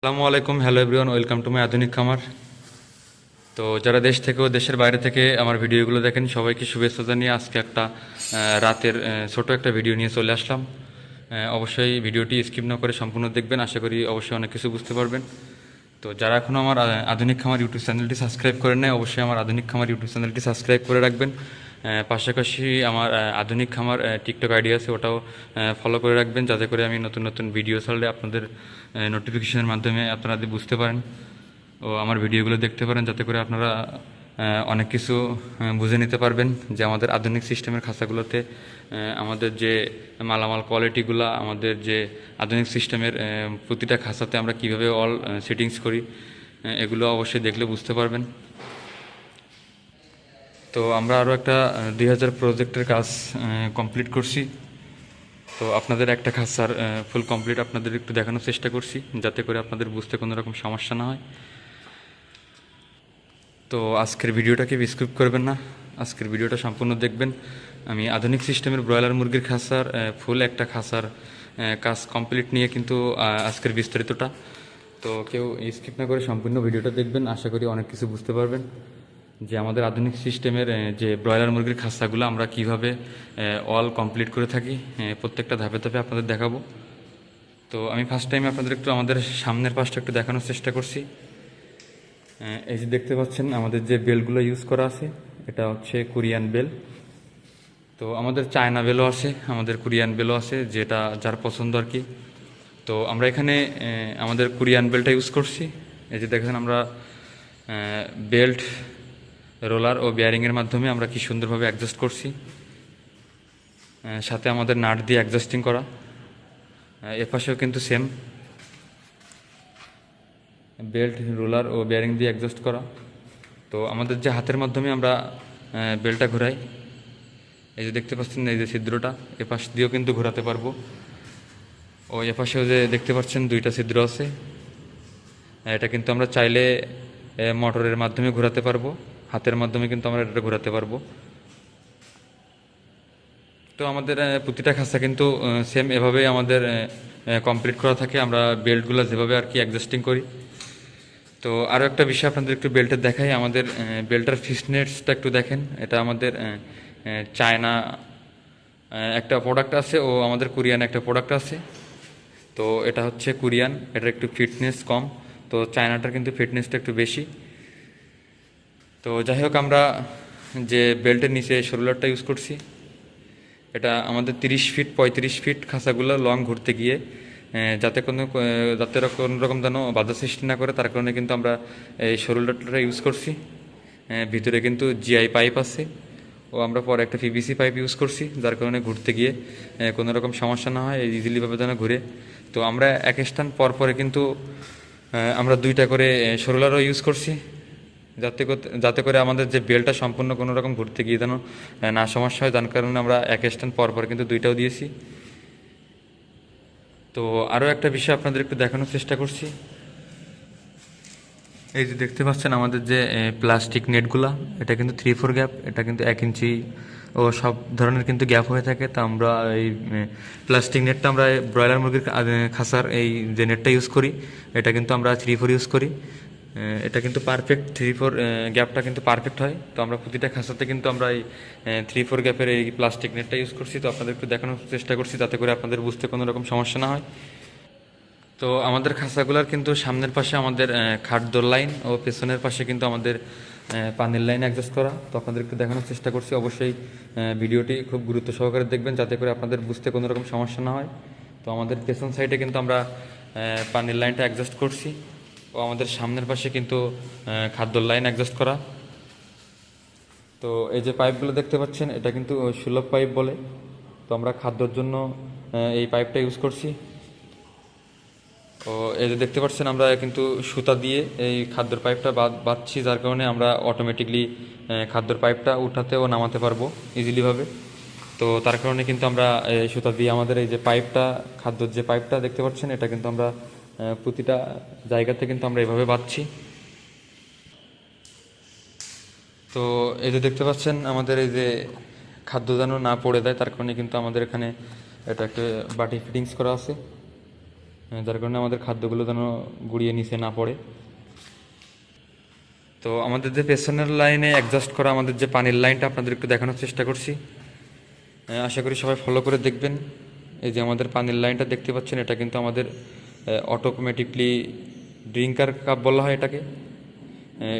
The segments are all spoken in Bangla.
আসসালামু আলাইকুম, hello everyone, welcome to my আধুনিক খামার। তো যারা দেশ থেকে ও দেশের বাইরে থেকে আমার ভিডিওগুলো দেখেন, সবাইকে শুভেচ্ছা জানিয়ে আজকে একটা রাতের ছোট একটা ভিডিও নিয়ে চলে আসলাম। অবশ্যই ভিডিওটি স্কিপ না করে সম্পূর্ণ দেখবেন, আশা করি অবশ্যই অনেক কিছু বুঝতে পারবেন। তো যারা এখনও আমার আধুনিক খামার ইউটিউব চ্যানেলটি সাবস্ক্রাইব করেন নাই, অবশ্যই আমার আধুনিক খামার ইউটিউব চ্যানেলটি সাবস্ক্রাইব করে রাখবেন। পাশাপাশি আমার আধুনিক খামার টিকটক আইডি আছে, ওটাও ফলো করে রাখবেন, যাতে করে আমি নতুন নতুন ভিডিও ছাড়লে আপনাদের নোটিফিকেশনের মাধ্যমে আপনারা বুঝতে পারেন ও আমার ভিডিওগুলো দেখতে পারেন, যাতে করে আপনারা অনেক কিছু বুঝে নিতে পারবেন যে আমাদের আধুনিক সিস্টেমের খাঁচাগুলোতে আমাদের যে মালামাল কোয়ালিটিগুলো আমাদের যে আধুনিক সিস্টেমের প্রতিটা খাঁচাতে আমরা কীভাবে অল সেটিংস করি এগুলো অবশ্যই দেখলে বুঝতে পারবেন। তো আমরা আরও একটা দুই হাজার প্রজেক্টের কাজ কমপ্লিট করছি। তো আপনাদের একটা খাঁচার ফুল কমপ্লিট আপনাদের একটু দেখানোর চেষ্টা করছি যাতে করে আপনাদের বুঝতে কোনো রকম সমস্যা না হয়। তো আজকের ভিডিওটাকে স্কিপ করবেন না। আজকের ভিডিওটা সম্পূর্ণ দেখবেন। আমি আধুনিক সিস্টেমের ব্রয়লার মুরগির খাঁচার ফুল একটা আহ, কাজ কমপ্লিট নিয়ে কিন্তু আজকের বিস্তারিতটা। তো কেউ স্কিপ না করে সম্পূর্ণ ভিডিওটা দেখবেন। আশা করি অনেক কিছু বুঝতে পারবেন। যে আমাদের আধুনিক সিস্টেমের যে ব্রয়লার মুরগির খাঁচাগুলো আমরা কীভাবে অল কমপ্লিট করে থাকি প্রত্যেকটা ধাপে ধাপে আপনাদের দেখাবো। তো আমি ফার্স্ট টাইম আপনাদের একটু আমাদের সামনের পাশটা একটু দেখানোর চেষ্টা করছি। এই যে দেখতে পাচ্ছেন, আমাদের যে বেলগুলো ইউজ করা আছে, এটা হচ্ছে কোরিয়ান বেল। তো আমাদের চায়না বেলও আছে, আমাদের কোরিয়ান বেলও আছে, যেটা যার পছন্দ আর কি। তো আমরা এখানে আমাদের কোরিয়ান বেলটা ইউজ করছি। এই যে দেখেন আমরা বেল্ট রোলার ও বিয়ারিংয়ের মাধ্যমে আমরা কি সুন্দরভাবে অ্যাডজাস্ট করছি। সাথে আমাদের নাট দিয়ে অ্যাডজাস্টিং করা। এপাশেও কিন্তু সেম বেল্ট রোলার ও বেয়ারিং দিয়ে অ্যাডজাস্ট করা। তো আমাদের যে হাতের মাধ্যমে আমরা বেল্টটা ঘোরাই, এই যে দেখতে পাচ্ছেন এই যে ছিদ্রটা এ পাশ দিয়েও কিন্তু ঘোরাতে পারব। ও এ পাশেও যে দেখতে পাচ্ছেন দুইটা ছিদ্র আছে। এটা কিন্তু আমরা চাইলে মোটরের মাধ্যমে ঘোরাতে পারব। হাতের মাধ্যমে কিন্তু আমরা এটা ঘোরাতে পারব। তো আমাদের প্রতিটা খাঁচা কিন্তু সেম এভাবেই আমাদের কমপ্লিট করা থাকে। আমরা বেল্টগুলো যেভাবে আর কি অ্যাডজাস্টিং করি। তো আরও একটা বিষয় আপনাদের একটু বেল্টের দেখাই। আমাদের বেল্টার ফিটনেসটা একটু দেখেন। এটা আমাদের চায়না একটা প্রোডাক্ট আছে। ও আমাদের কোরিয়ান একটা প্রোডাক্ট আছে। তো এটা হচ্ছে কোরিয়ান। এটার একটু ফিটনেস কম। তো চায়নাটার কিন্তু ফিটনেসটা একটু বেশি। তো যাই হোক আমরা যে বেল্টের নিচে শোল্ডারটা ইউজ করছি, এটা আমাদের তিরিশ ফিট পঁয়ত্রিশ ফিট খাঁচাগুলো লং ঘুরতে গিয়ে যাতে কোনো যাতে কোনো রকম যেন বাধা সৃষ্টি না করে, তার কারণে কিন্তু আমরা এই শোল্ডারটা ইউজ করছি। ভিতরে কিন্তু জিআই পাইপ আছে, ও আমরা পরে একটা পিভিসি পাইপ ইউজ করছি, যার কারণে ঘুরতে গিয়ে কোনো রকম সমস্যা না হয় ইজিলিভাবে যেন ঘুরে। তো আমরা এক স্থান পর পরে কিন্তু আমরা দুইটা করে শোল্ডারও ইউজ করছি। যাতে যাতে করে আমাদের যে বেলটা সম্পূর্ণ কোনো রকম ঘুরতে গিয়ে যেন না সমস্যা হয়, যার কারণে আমরা এক স্ট্যান্ড পর পর কিন্তু দুইটাও দিয়েছি। তো আরও একটা বিষয় আপনাদের একটু দেখানোর চেষ্টা করছি। এই যে দেখতে পাচ্ছেন আমাদের যে প্লাস্টিক নেটগুলা, এটা কিন্তু থ্রি ফোর গ্যাপ এটা কিন্তু এক ইঞ্চি ও সব ধরনের কিন্তু গ্যাপ হয়ে থাকে। তা আমরা এই প্লাস্টিক নেটটা আমরা ব্রয়লার মুরগির খাসার এই যে নেটটা ইউজ করি, এটা কিন্তু আমরা থ্রি ফোর ইউজ করি। এটা কিন্তু পারফেক্ট থ্রি ফোর গ্যাপটা কিন্তু পারফেক্ট হয়। তো আমরা প্রতিটা খাসাতে কিন্তু আমরা এই থ্রি ফোর গ্যাপের এই প্লাস্টিক নেটটা ইউজ করছি। তো আপনাদের একটু দেখানোর চেষ্টা করছি যাতে করে আপনাদের বুঝতে কোনো রকম সমস্যা না হয়। তো আমাদের খাঁচাগুলোর কিন্তু সামনের পাশে আমাদের খাদ্যর লাইন ও পেছনের পাশে কিন্তু আমাদের পানির লাইন অ্যাডজাস্ট করা। তো আপনাদের একটু দেখানোর চেষ্টা করছি। অবশ্যই ভিডিওটি খুব গুরুত্ব সহকারে দেখবেন যাতে করে আপনাদের বুঝতে কোনো রকম সমস্যা না হয়। তো আমাদের পেছন সাইডে কিন্তু আমরা পানির লাইনটা অ্যাডজাস্ট করছি। আমাদের সামনের পাশে কিন্তু খাদ্যর লাইন অ্যাডজাস্ট করা। তো এই যে পাইপগুলো দেখতে পাচ্ছেন, এটা কিন্তু সুলভ পাইপ বলে। তো আমরা খাদ্যর জন্য এই পাইপটা ইউজ করছি। ও, এই যে দেখতে পাচ্ছেন, আমরা কিন্তু সুতা দিয়ে এই খাদ্যর পাইপটা বাঁধ- বাঁধছি, যার কারণে আমরা অটোমেটিকলি খাদ্যর পাইপটা উঠাতে ও নামাতে পারব ইজিলিভাবে তো তার কারণে কিন্তু আমরা সুতা দিয়ে আমাদের এই যে পাইপটা খাদ্যর যে পাইপটা দেখতে পাচ্ছেন, এটা কিন্তু আমরা প্রতিটা জায়গাতে কিন্তু আমরা এভাবে বাঁধছি। তো এই যে দেখতে পাচ্ছেন, আমাদের এই যে খাদ্য যেন না পড়ে দেয় তার কারণে কিন্তু আমাদের এখানে এটা একটা বাটি ফিটিংস করা আছে। যার কারণে আমাদের খাদ্যগুলো যেন গুড়িয়ে নিচে না পড়ে। তো আমাদের যে পেছনের লাইনে অ্যাডজাস্ট করা আমাদের যে পানির লাইনটা আপনাদের একটু দেখানোর চেষ্টা করছি। আশা করি সবাই ফলো করে দেখবেন। এই যে আমাদের পানির লাইনটা দেখতে পাচ্ছেন, এটা কিন্তু আমাদের অটোমেটিকলি ড্রিঙ্কার কাপ বলা হয় এটাকে।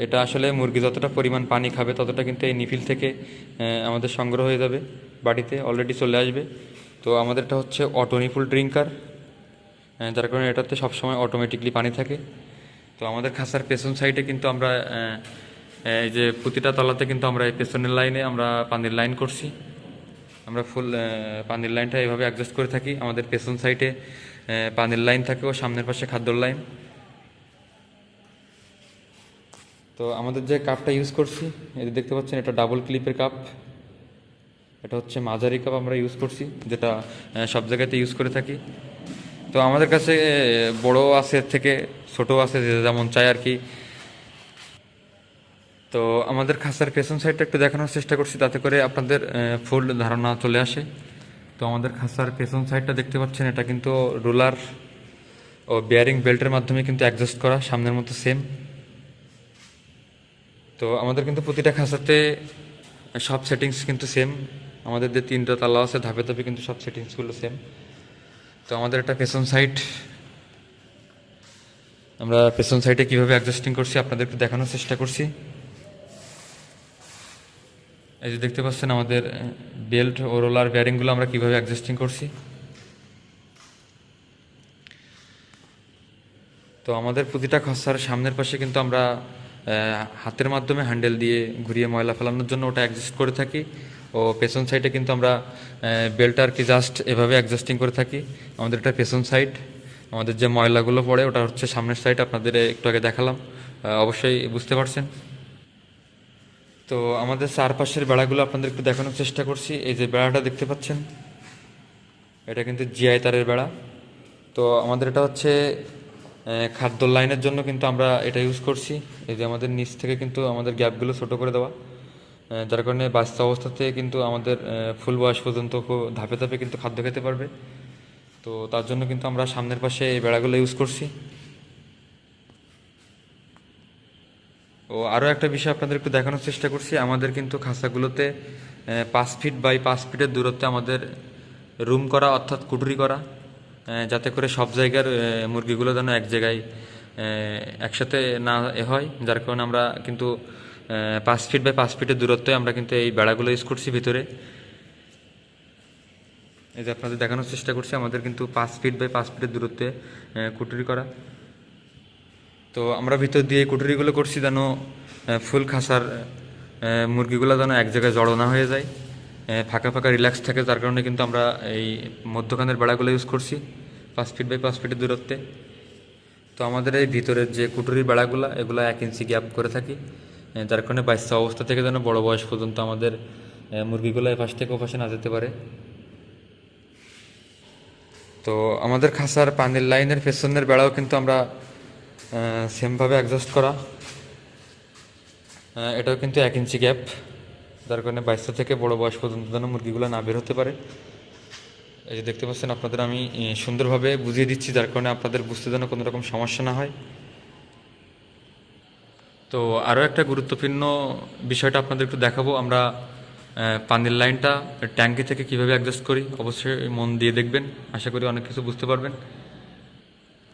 এটা আসলে মুরগি যতটা পরিমাণ পানি খাবে ততটা কিন্তু এই নিফিল থেকে আমাদের সংগ্রহ হয়ে যাবে, বাড়িতে অলরেডি চলে আসবে। তো আমাদেরটা হচ্ছে অটো নিফুল ড্রিঙ্কার যার কারণে এটাতে সবসময় অটোমেটিকলি পানি থাকে। তো আমাদের খাসার পেছন সাইডে কিন্তু আমরা এই যে প্রতিটা তলাতে কিন্তু আমরা এই পেছনের লাইনে আমরা পানির লাইন করছি। আমরা ফুল পানির লাইনটা এভাবে অ্যাডজাস্ট করে থাকি। আমাদের পেছন সাইডে পানির লাইন থাকে ও সামনের পাশে খাদ্যর লাইন। তো আমাদের যে কাপটা ইউজ করছি এটা দেখতে পাচ্ছেন এটা ডাবল ক্লিপের কাপ। এটা হচ্ছে মাঝারি কাপ আমরা ইউজ করছি, যেটা সব জায়গাতে ইউজ করে থাকি। তো আমাদের কাছে বড় আছে থেকে, ছোট আছে যে যেমন চাই আর কি। তো আমাদের খাসার পেছন সাইডটা একটু দেখানোর চেষ্টা করছি, তাতে করে আপনাদের ফুল ধারণা চলে আসে। তো আমাদের খাসার পেছন সাইডটা দেখতে পাচ্ছেন, এটা কিন্তু রুলার ও বিয়ারিং বেল্টের মাধ্যমে কিন্তু অ্যাডজাস্ট করা, সামনের মতো সেম তো আমাদের কিন্তু প্রতিটা খাসাতে সব সেটিংস কিন্তু সেম আমাদের যে তিনটা তালা আছে, ধাপে ধাপে কিন্তু সব সেটিংসগুলো সেম তো আমাদের একটা পেছন সাইড আমরা পেছন সাইডে কীভাবে অ্যাডজাস্টিং করছি, আপনাদেরকে দেখানোর চেষ্টা করছি। এই যে দেখতে পাচ্ছেন আমাদের বেল্ট ও রোলার ব্যারিংগুলো আমরা কীভাবে অ্যাডজাস্টিং করছি? তো আমাদের প্রতিটা খসার সামনের পাশে কিন্তু আমরা হাতের মাধ্যমে হ্যান্ডেল দিয়ে ঘুরিয়ে ময়লা ফেলানোর জন্য ওটা অ্যাডজাস্ট করে থাকি ও পেছন সাইডে কিন্তু আমরা বেল্ট আর কি জাস্ট এভাবে অ্যাডজাস্টিং করে থাকি। আমাদের এটা পেছন সাইড আমাদের যে ময়লাগুলো পড়ে ওটা হচ্ছে সামনের সাইড আপনাদের একটু আগে দেখালাম। অবশ্যই বুঝতে পারছেন। তো আমাদের চারপাশের বেড়াগুলো আপনাদের একটু দেখানোর চেষ্টা করছি। এই যে বেড়াটা দেখতে পাচ্ছেন, এটা কিন্তু জিআই তারের বেড়া। তো আমাদের এটা হচ্ছে খাদ্য লাইনের জন্য কিন্তু আমরা এটা ইউজ করছি। এই যে আমাদের নিচ থেকে কিন্তু আমাদের গ্যাপগুলো ছোট করে দেওয়া। যার কারণে বাচ্চা অবস্থাতে কিন্তু আমাদের ফুল বয়স পর্যন্ত ধাপে ধাপে কিন্তু খাদ্য খেতে পারবে। তো তার জন্য কিন্তু আমরা সামনের পাশে এই বেড়াগুলো ইউজ করছি। ও আরও একটা বিষয় আপনাদের একটু দেখানোর চেষ্টা করছি। আমাদের কিন্তু খাঁচাগুলোতে পাঁচ ফিট বাই পাঁচ ফিটের দূরত্বে আমাদের রুম করা অর্থাৎ কুটুরি করা যাতে করে সব জায়গার মুরগিগুলো যেন এক জায়গায় একসাথে না এ হয়। যার কারণে আমরা কিন্তু পাঁচ ফিট বাই পাঁচ ফিটের দূরত্বে আমরা কিন্তু এই বেড়াগুলো ইউজ করছি ভিতরে। এই যে আপনাদের দেখানোর চেষ্টা করছি, আমাদের কিন্তু পাঁচ ফিট বাই পাঁচ ফিটের দূরত্বে কুটুরি করা। তো আমরা ভিতর দিয়ে কুটুরিগুলো করছি যেন ফুল খাসার মুরগিগুলো যেন এক জায়গায় জড়ো না হয়ে যায় ফাঁকা ফাঁকা রিল্যাক্স থাকে তার কারণে কিন্তু আমরা এই মধ্যখানের বেড়াগুলো ইউজ করছি, পাঁচ ফিট বাই পাঁচ ফিটের দূরত্বে। তো আমাদের এই ভিতরের যে কুটুরির বেড়াগুলো, এগুলো এক ইঞ্চি গ্যাপ করে থাকি যার কারণে বাচ্চা অবস্থা থেকে যেন বড় বয়স পর্যন্ত আমাদের মুরগিগুলো এপাশ থেকে ওপাশে না যেতে পারে। তো আমাদের খাসার পানির লাইনের পেছনের বেড়াও কিন্তু আমরা সেমভাবে অ্যাডজাস্ট করা। এটাও কিন্তু এক ইঞ্চি গ্যাপ যার কারণে বাচ্চা থেকে বড় বয়স পর্যন্ত যেন মুরগিগুলো না বের হতে পারে। এই যে দেখতে পাচ্ছেন, আপনাদের আমি সুন্দরভাবে বুঝিয়ে দিচ্ছি, যার কারণে আপনাদের বুঝতে যেন কোনো রকম সমস্যা না হয়। তো আরও একটা গুরুত্বপূর্ণ বিষয়টা আপনাদের একটু দেখাবো। আমরা পানির লাইনটা, ট্যাঙ্কি থেকে কীভাবে অ্যাডজাস্ট করি, অবশ্যই মন দিয়ে দেখবেন। আশা করি অনেক কিছু বুঝতে পারবেন।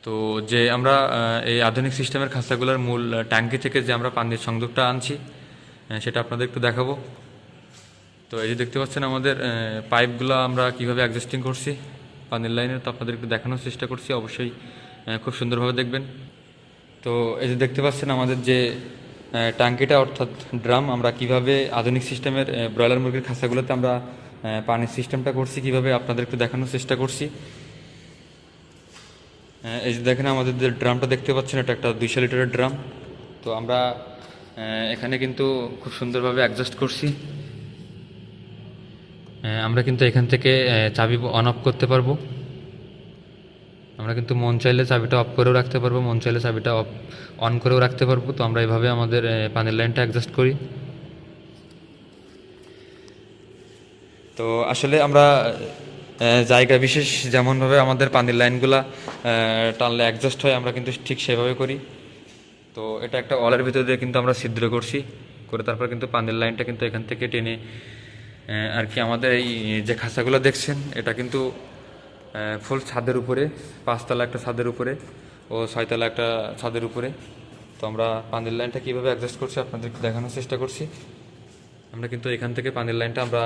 তো যে আমরা এই আধুনিক সিস্টেমের খাঁচাগুলোর মূল ট্যাঙ্কি থেকে যে আমরা পানির সংযোগটা আনছি সেটা আপনাদের একটু দেখাবো। তো এই যে দেখতে পাচ্ছেন আমাদের পাইপগুলো আমরা কীভাবে অ্যাডজাস্টিং করছি, পানির লাইনে তো আপনাদের একটু দেখানোর চেষ্টা করছি, অবশ্যই খুব সুন্দরভাবে দেখবেন। তো এই যে দেখতে পাচ্ছেন আমাদের যে ট্যাঙ্কিটা, অর্থাৎ ড্রাম, আমরা কীভাবে আধুনিক সিস্টেমের ব্রয়লার মুরগির খাঁচাগুলোতে আমরা পানির সিস্টেমটা করছি, কীভাবে আপনাদের একটু দেখানোর চেষ্টা করছি। এই যে দেখেন আমাদের যে ড্রামটা দেখতে পাচ্ছেন, এটা একটা দুইশো লিটারের ড্রাম। তো আমরা এখানে কিন্তু খুব সুন্দরভাবে অ্যাডজাস্ট করছি। আমরা কিন্তু এখান থেকে চাবি অন অফ করতে পারব। আমরা কিন্তু মন চাইলে চাবিটা অফ করেও রাখতে পারব, মন চাইলে চাবিটা অফ অন করেও রাখতে পারব। তো আমরা এভাবে আমাদের পানির লাইনটা অ্যাডজাস্ট করি। তো আসলে আমরা জায়গা বিশেষ যেমনভাবে আমাদের পানির লাইনগুলা টানলে অ্যাডজাস্ট হয়, আমরা কিন্তু ঠিক সেভাবে করি। তো এটা একটা অলের ভিতর দিয়ে কিন্তু আমরা ছিদ্র করছি, করে তারপর কিন্তু পানির লাইনটা কিন্তু এখান থেকে টেনে আর কি আমাদের এই, যে খাঁচাগুলো দেখছেন, এটা কিন্তু ফুল ছাদের উপরে, পাঁচতলা একটা ছাদের উপরে ও ছয়তলা একটা ছাদের উপরে। তো আমরা পানির লাইনটা কীভাবে অ্যাডজাস্ট করছি, আপনাদেরকে দেখানোর চেষ্টা করছি। আমরা কিন্তু এখান থেকে পানির লাইনটা আমরা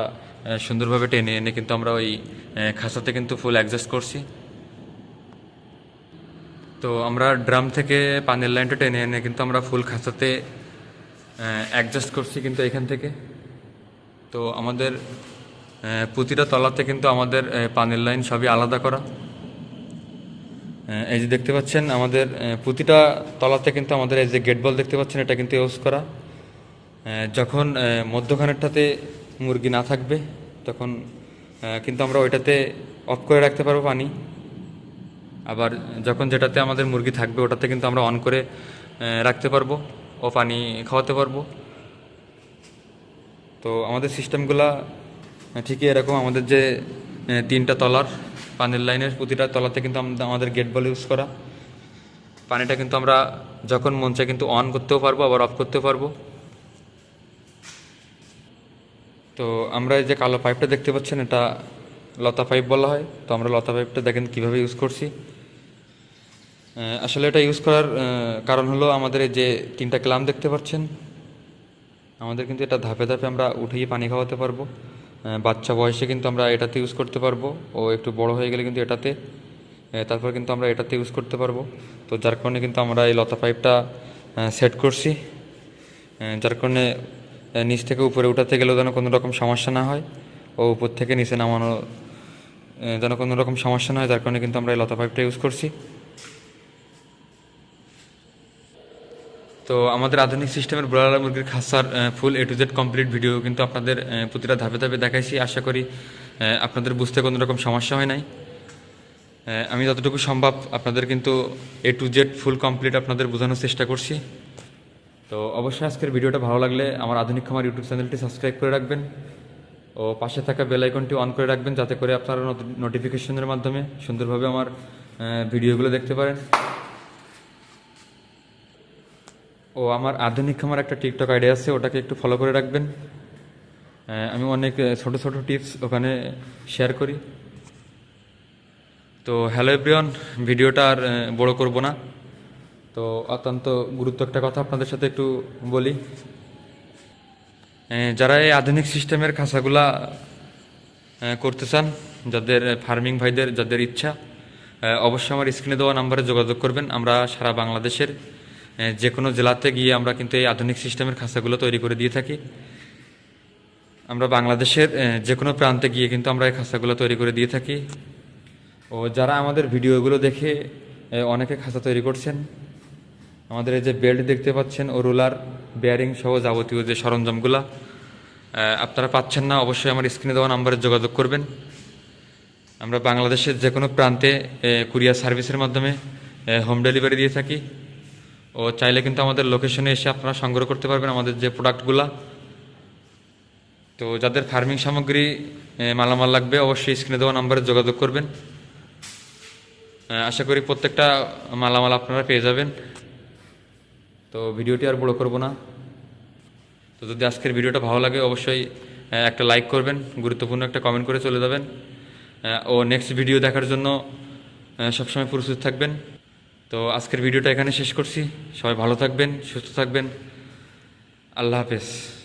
সুন্দরভাবে টেনে এনে কিন্তু আমরা ওই খাঁচাতে কিন্তু ফুল অ্যাডজাস্ট করছি। তো আমরা ড্রাম থেকে পানির লাইনটা টেনে এনে কিন্তু আমরা ফুল খাঁচাতে অ্যাডজাস্ট করছি কিন্তু এখান থেকে। তো আমাদের প্রতিটা তলাতে কিন্তু আমাদের পানির লাইন সবই আলাদা করা। এই যে দেখতে পাচ্ছেন আমাদের প্রতিটা তলাতে কিন্তু আমাদের এই যে গেট বল দেখতে পাচ্ছেন, এটা কিন্তু ইউজ করা। যখন মধ্যখানেরটাতে মুরগি না থাকবে, তখন কিন্তু আমরা ওইটাতে অফ করে রাখতে পারব পানি। আবার যখন যেটাতে আমাদের মুরগি থাকবে, ওটাতে কিন্তু আমরা অন করে রাখতে পারব ও পানি খাওয়াতে পারব। তো আমাদের সিস্টেমগুলা ঠিকই এরকম। আমাদের যে তিনটা তলার, পানির লাইনের প্রতিটা তলাতে কিন্তু আমাদের গেট বল ইউজ করা। পানিটা কিন্তু আমরা যখন মন কিন্তু অন করতেও পারব, আবার অফ করতেও পারব। তো আমরা এই যে কালো পাইপটা দেখতে পাচ্ছেন, এটা লতা পাইপ বলা হয়। তো আমরা লতা পাইপটা দেখেন কীভাবে ইউজ করছি। আসলে এটা ইউজ করার কারণ হলো আমাদের যে তিনটা ক্লাম দেখতে পাচ্ছেন, আমাদের কিন্তু এটা ধাপে ধাপে আমরা উঠিয়ে পানি খাওয়াতে পারব। বাচ্চা বয়সে কিন্তু আমরা এটাতে ইউজ করতে পারব, ও একটু বড় হয়ে গেলে কিন্তু এটাতে তারপর কিন্তু আমরা এটাতে ইউজ করতে পারব। তো যার কারণে কিন্তু আমরা এই লতা পাইপটা সেট করছি। যার কারণে নিচ থেকে উপরে উঠাতে গেলেও যেন কোনো রকম সমস্যা না হয় ও উপর থেকে নিচে নামানো যেন কোনো রকম সমস্যা না হয়, যার কারণে কিন্তু আমরা এই লতা পাইপটা ইউজ করছি। তো আমাদের আধুনিক সিস্টেমের ব্রয়লার মুরগির খাসার full A to Z complete video কিন্তু আপনাদের প্রতিটা ধাপে ধাপে দেখাইছি। আশা করি আপনাদের বুঝতে কোনো রকম সমস্যা হয় নাই। আমি যতটুকু সম্ভব আপনাদের কিন্তু A to Z full complete আপনাদের বোঝানোর চেষ্টা করছি। তো অবশ্যই আজকের ভিডিওটা ভালো লাগলে আমার আধুনিক খামার ইউটিউব চ্যানেলটি সাবস্ক্রাইব করে রাখবেন ও পাশে থাকা বেল আইকনটি অন করে রাখবেন যাতে করে আপনারা নোটিফিকেশনের মাধ্যমে সুন্দরভাবে আমার ভিডিওগুলো দেখতে পারেন। ও, আমার আধুনিক খামার একটা টিকটক আইডিয়া আছে, ওটাকে একটু ফলো করে রাখবেন। আমি অনেক ছোট ছোট টিপস ওখানে শেয়ার করি। তো হ্যালো এভরিওয়ান ভিডিওটা আর বড় করব না। তো অত্যন্ত গুরুত্ব একটা কথা আপনাদের সাথে একটু বলি। যারা এই আধুনিক সিস্টেমের খাঁচাগুলা করতে চান যাদের ফার্মিং ভাইদের, যাদের ইচ্ছা অবশ্যই আমার স্ক্রিনে দেওয়া নাম্বারে যোগাযোগ করবেন। আমরা সারা বাংলাদেশের যে কোনো জেলাতে গিয়ে আমরা কিন্তু এই আধুনিক সিস্টেমের খাঁচাগুলো তৈরি করে দিয়ে থাকি। আমরা বাংলাদেশের যে কোনো প্রান্তে গিয়ে কিন্তু আমরা এই খাঁচাগুলো তৈরি করে দিয়ে থাকি। ও, যারা আমাদের ভিডিওগুলো দেখে অনেকে খাঁচা তৈরি করছেন আমাদের এই যে বেল্ট দেখতে পাচ্ছেন, ও রোলার বেয়ারিং সহ যাবতীয় যে সরঞ্জামগুলা আপনারা পাচ্ছেন না, অবশ্যই আমার স্ক্রিনে দেওয়া নাম্বারে যোগাযোগ করবেন। আমরা বাংলাদেশের যে কোনো প্রান্তে কুরিয়ার সার্ভিসের মাধ্যমে হোম ডেলিভারি দিয়ে থাকি। ও চাইলে কিন্তু আমাদের লোকেশনে এসে আপনারা সংগ্রহ করতে পারবেন আমাদের যে প্রোডাক্টগুলা তো যাদের ফার্মিং সামগ্রী মালামাল লাগবে, অবশ্যই স্ক্রিনে দেওয়া নাম্বারে যোগাযোগ করবেন। আশা করি প্রত্যেকটা মালামাল আপনারা পেয়ে যাবেন। তো ভিডিওটি আর বড় করব না। তো যদি আজকের ভিডিওটা ভালো লাগে, অবশ্যই একটা লাইক করবেন, গুরুত্বপূর্ণ একটা কমেন্ট করে চলে যাবেন। ও নেক্সট ভিডিও দেখার জন্য সবসময় প্রস্তুত থাকবেন। তো আজকের ভিডিওটা এখানে শেষ করছি। সবাই ভালো থাকবেন, সুস্থ থাকবেন। আল্লাহ হাফেজ।